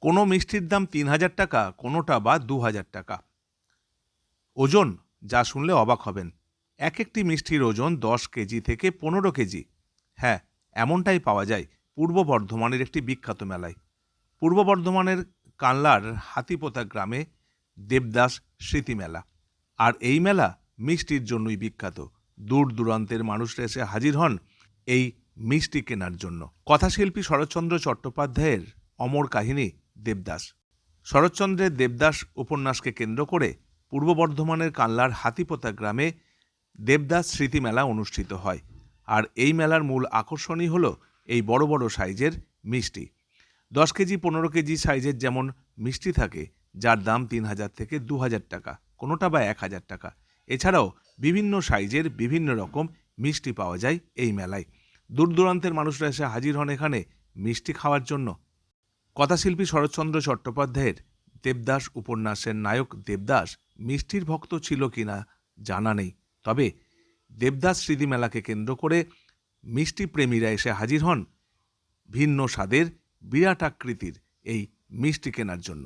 কোনো মিষ্টির দাম তিন হাজার টাকা, কোনোটা বা দু হাজার টাকা। ওজন, যা শুনলে অবাক হবেন। এক একটি মিষ্টির ওজন দশ কেজি থেকে পনেরো কেজি। হ্যাঁ এমনটাই পাওয়া যায় পূর্ব বর্ধমানের একটি বিখ্যাত মেলায়। পূর্ব বর্ধমানের কানলার হাতিপোতা গ্রামে দেবদাস স্মৃতি মেলা। আর এই মেলা মিষ্টির জন্যই বিখ্যাত। দূর দূরান্তের মানুষরা এসে হাজির হন এই মিষ্টি কেনার জন্য। কথাশিল্পী শরৎচন্দ্র চট্টোপাধ্যায়ের অমর কাহিনী দেবদাস। শরৎচন্দ্রের দেবদাস উপন্যাসকে কেন্দ্র করে পূর্ব বর্ধমানের কানলার হাতিপোতা গ্রামে দেবদাস স্মৃতি মেলা অনুষ্ঠিত হয়। আর এই মেলার মূল আকর্ষণই হল এই বড় বড় সাইজের মিষ্টি। দশ কেজি, পনেরো কেজি সাইজের যেমন মিষ্টি থাকে, যার দাম তিন হাজার থেকে দু হাজার টাকা, কোনোটা বা এক হাজার টাকা। এছাড়াও বিভিন্ন সাইজের বিভিন্ন রকম মিষ্টি পাওয়া যায় এই মেলায়। দূর দূরান্তের মানুষরা এসে হাজির হন এখানে মিষ্টি খাওয়ার জন্য। কথাশিল্পী শরৎচন্দ্র চট্টোপাধ্যায়ের দেবদাস উপন্যাসের নায়ক দেবদাস মিষ্টির ভক্ত ছিল কিনা জানা নেই। তবে দেবদাস স্মৃতিমেলাকে কেন্দ্র করে মিষ্টি প্রেমীরা এসে হাজির হন ভিন্ন স্বাদের বিরাট আকৃতির এই মিষ্টি কেনার জন্য।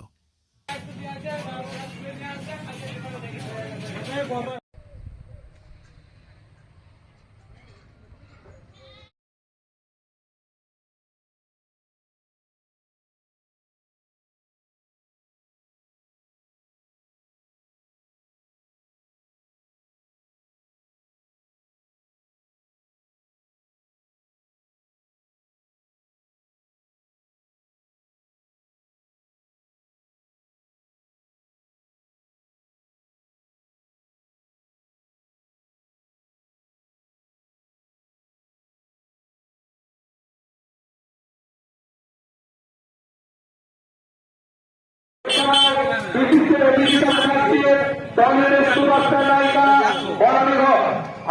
বিশিষ্ট বিশিষ্ট কংগ্রেস সুভাষা নায়িকা বলানি ঘর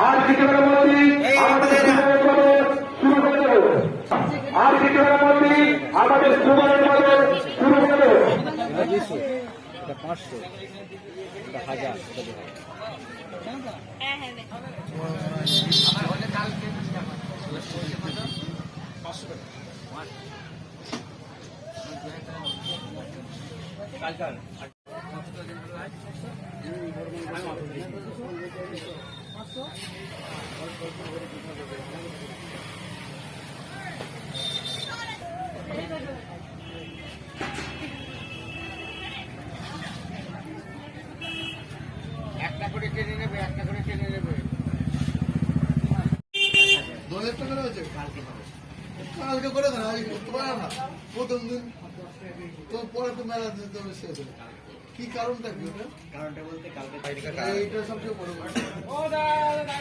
আর কিছুক্ষণের। একটা করে টেনে নেবে, একটা করে টেনে নেবে। দু হাজার টাকা রয়েছে? কালকে করে দেন আজকে করতে পারে না। প্রথম দিন তো পরে তো মেলা দিতে হবে শেষ হবে। কি কারণটা কি ওটা কারণটা বলতে কালকে এইটা সবচেয়ে বড় ভাই এটা?